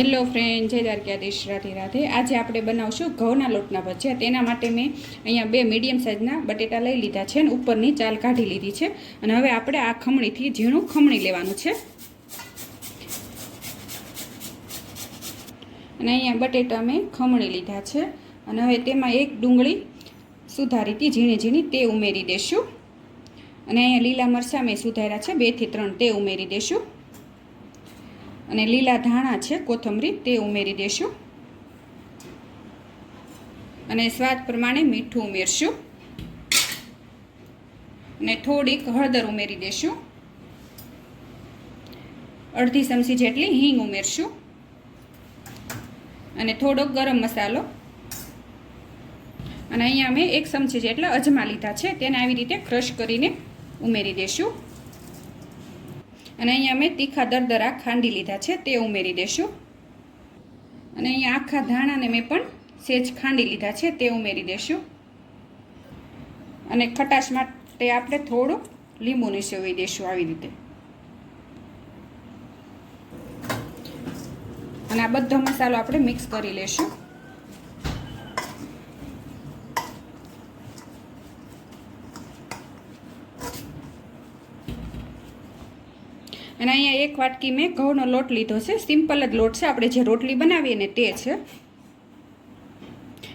Hello friend, જય દ્વારકાધીશ. રાધે રાધે. આજે આપણે બનાવશું ઘઉંના લોટના ભજીયા. તેના માટે મેં અહીંયા બે મીડિયમ સાઇઝના બટેટા લઈ લીધા છે અને ઉપરની ચાલ કાઢી લીધી છે. અને હવે આપણે આ ખમણીથી ઝીણું ખમણી લેવાનું છે. અને અહીંયા બટેટા મેં ખમણી લીધા છે. અને હવે તેમાં એક ડુંગળી સુધારીથી ઝીણી ઝીણી તે ઉમેરી દેશું. અને અહીંયા લીલા મરચાં મેં સુધાર્યા છે. બેથી ત્રણ તે ઉમેરી દેશું. અને લીલા ધાણા છે, કોથમરી, તે ઉમેરી દેશું. અને સ્વાદ પ્રમાણે મીઠું ઉમેરશું. અને થોડીક હળદર ઉમેરી દેશું. અડધી ચમચી જેટલી હિંગ ઉમેરશું. અને થોડોક ગરમ મસાલો. અને અહીંયા મેં એક ચમચી જેટલા અજમા લીધા છે, તેને આવી રીતે ક્રશ કરીને ઉમેરી દેશું. અને અહીંયા મેં તીખા દરદરા ખાંડી લીધા છે, તે ઉમેરી દેશું. અને અહીંયા આખા ધાણાને મેં પણ સેજ ખાંડી લીધા છે, તે ઉમેરી દેશું. અને ખટાશ માટે આપણે થોડું લીંબુ નીસોવી દેશું આવી રીતે. અને આ બધો મસાલો આપણે મિક્સ કરી લેશું. અને અહીંયા એક વાટકી મેં ઘઉંનો લોટ લીધો છે. સિમ્પલ જ લોટ છે. આપણે જે રોટલી બનાવીએ ને તે છે.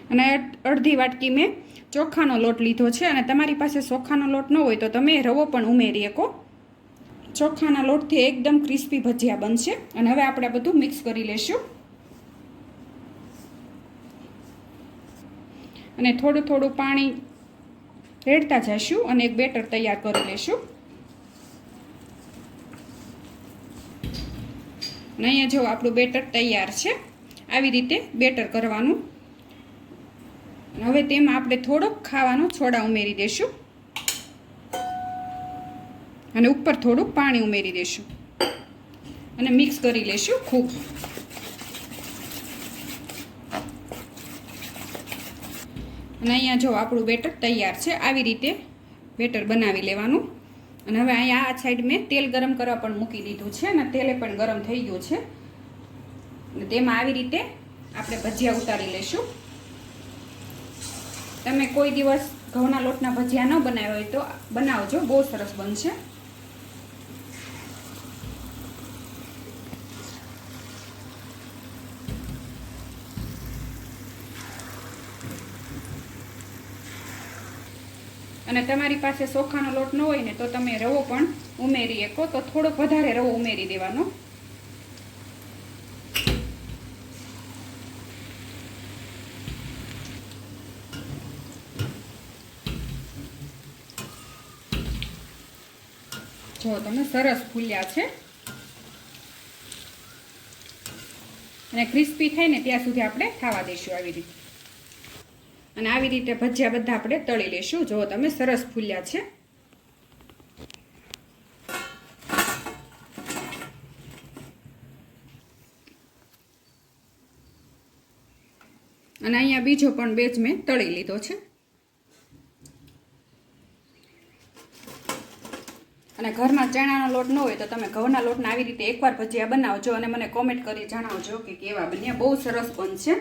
અને અડધી વાટકી મેં ચોખાનો લોટ લીધો છે. અને તમારી પાસે ચોખાનો લોટ ન હોય તો તમે રવો પણ ઉમેરી શકો. ચોખાના લોટથી એકદમ ક્રિસ્પી ભજીયા બનશે. અને હવે આપણે બધું મિક્સ કરી લેશું. અને થોડું થોડું પાણી રેડતા જઈશું અને એક બેટર તૈયાર કરી લેશું. અને અહીંયા જો આપણું બેટર તૈયાર છે, આવી રીતે બેટર કરવાનું. હવે તેમાં આપણે થોડોક ખાવાનો સોડા ઉમેરી દઈશું અને ઉપર થોડુંક પાણી ઉમેરી દઈશું અને મિક્સ કરી લેશું ખૂબ. અને અહીંયા જો આપણું બેટર તૈયાર છે, આવી રીતે બેટર બનાવી લેવાનું. અને હવે અહીંયા આ સાઈડ મેં તેલ ગરમ કરવા પણ મૂકી દીધું છે અને તેલે પણ ગરમ થઈ ગયું છે. અને તેમાં આવી રીતે આપણે ભજીયા ઉતારી લઈશું. તમે કોઈ દિવસ ઘઉંના લોટના ભજીયા ન બનાવ્યા હોય તો બનાવજો, બહુ સરસ બનશે. અને તમારી પાસે ચોખાનો લોટ ન હોય ને તો તમે રવો પણ ઉમેરી શકો. તો થોડોક વધારે રવો ઉમેરી દેવાનો. જો તમે સરસ ફૂલ્યા છે. અને ક્રિસ્પી થાય ને ત્યાં સુધી આપણે ખાવા દઈશું આવી રીતે. અને આવી રીતે ભજીયા બધા આપણે તળી લઈશું. જો તમે સરસ ફૂલ્યા છે. અને અહીંયા બીજો પણ બેચ મેં તળી લીધો છે. અને ઘરમાં ચણાનો લોટ ન હોય તો તમે ઘઉંના લોટના આવી રીતે એકવાર ભજીયા બનાવજો અને મને કોમેન્ટ કરી જણાવજો કે કેવા બન્યા. બહુ સરસ બનશે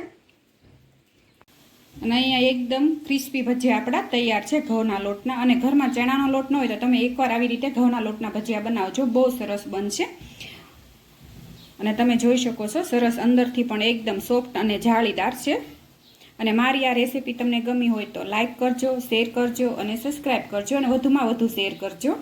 અને અહીંયા એકદમ ક્રિસ્પી ભજીયા આપણા તૈયાર છે ઘઉંના લોટના. અને ઘરમાં ચણાનો લોટ ન હોય તો તમે એકવાર આવી રીતે ઘઉંના લોટના ભજીયા બનાવજો. બહુ સરસ બનશે. અને તમે જોઈ શકો છો, સરસ અંદરથી પણ એકદમ સોફ્ટ અને જાળીદાર છે. અને મારી આ રેસીપી તમને ગમી હોય તો લાઇક કરજો શેર કરજો અને સબસ્ક્રાઈબ કરજો અને વધુમાં વધુ શેર કરજો.